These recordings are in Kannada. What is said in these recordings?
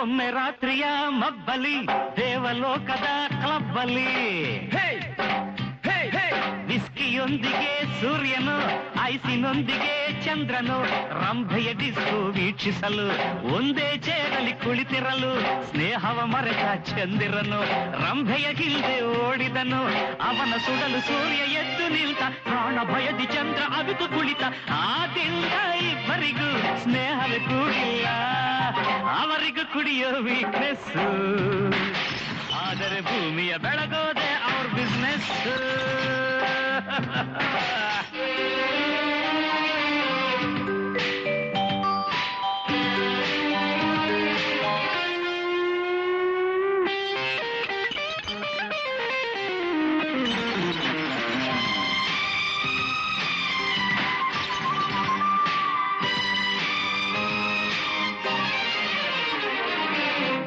ಒಮ್ಮೆ ರಾತ್ರಿಯ ಮಬ್ಬಲಿ ದೇವಲೋಕದ ಕ್ಲಬ್ಬಲಿ ವಿಸ್ಕಿಯೊಂದಿಗೆ ಸೂರ್ಯನು ಐಸಿನೊಂದಿಗೆ ಚಂದ್ರನು ರಂಭೆಯ ಡಿಸ್ಕು ವೀಕ್ಷಿಸಲು ಒಂದೇ ಚೇರಲ್ಲಿ ಕುಳಿತಿರಲು ಸ್ನೇಹವ ಮರೆತ ಚಂದಿರನು ರಂಭೆಯ ಹಿಂದೆ ಓಡಿದನು. ಅವನ ಸುಡಲು ಸೂರ್ಯ ಎದ್ದು ನಿಲ್ತ ಪ್ರಾಣ ಭಯದಿ ಚಂದ್ರ ಅವಿತು ಕುಳಿತ. ಆದಿಂದ ಇಬ್ಬರಿಗೂ ಸ್ನೇಹವೇ ಕೂಡಿಲ್ಲ ಅವರಿಗೂ ಕುಡಿಯೋ ವೀಕ್ನೆಸ್ ಆದರೆ ಭೂಮಿಯ ಬೆಳಗೋದೆ ಅವ್ರ ಬಿಸ್ನೆಸ್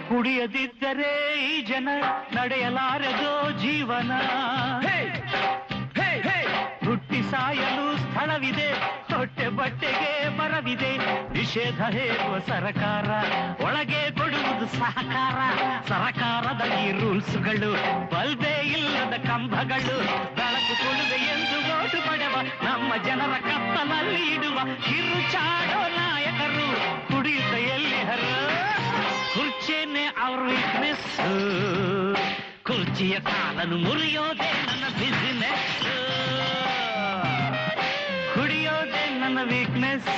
ಕುಡಿಯದಿದ್ದರೆ ಈ ಜನ ನಡೆಯಲಾರದೋ ಜೀವನ. ಹುಟ್ಟಿ ಸಾಯಲು ಸ್ಥಳವಿದೆ ಹೊಟ್ಟೆ ಬಟ್ಟೆಗೆ ಮರವಿದೆ ನಿಷೇಧ ಹೇರುವ ಸರಕಾರ ಒಳಗೆ ಕೊಡುವುದು ಸಹಕಾರ. ಸರಕಾರದ ಈ ರೂಲ್ಸ್ಗಳು ಬಲ್ಬೆ ಇಲ್ಲದ ಕಂಬಗಳು. ಬೆಳಕು ಕೊಡುವೆ ಎಂದು ಓಟು ಪಡೆವ ನಮ್ಮ ಜನರ ಕತ್ತಲಲ್ಲಿ ಇಡುವ ಕಿರುಚಾಡೋ ನಾಯಕರು. ವೀಕ್ನೆಸ್ ಕುರ್ಚಿಯ ಕಾಲನ್ನು ಮುರಿಯೋದೆ ನನ್ನ ಬಿಸಿನೆಸ್ ಕುಡಿಯೋದೆ ನನ್ನ ವೀಕ್ನೆಸ್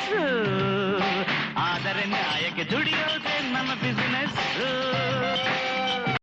ಆದರೆ ನ್ಯಾಯಕ್ಕೆ ದುಡಿಯೋದೇ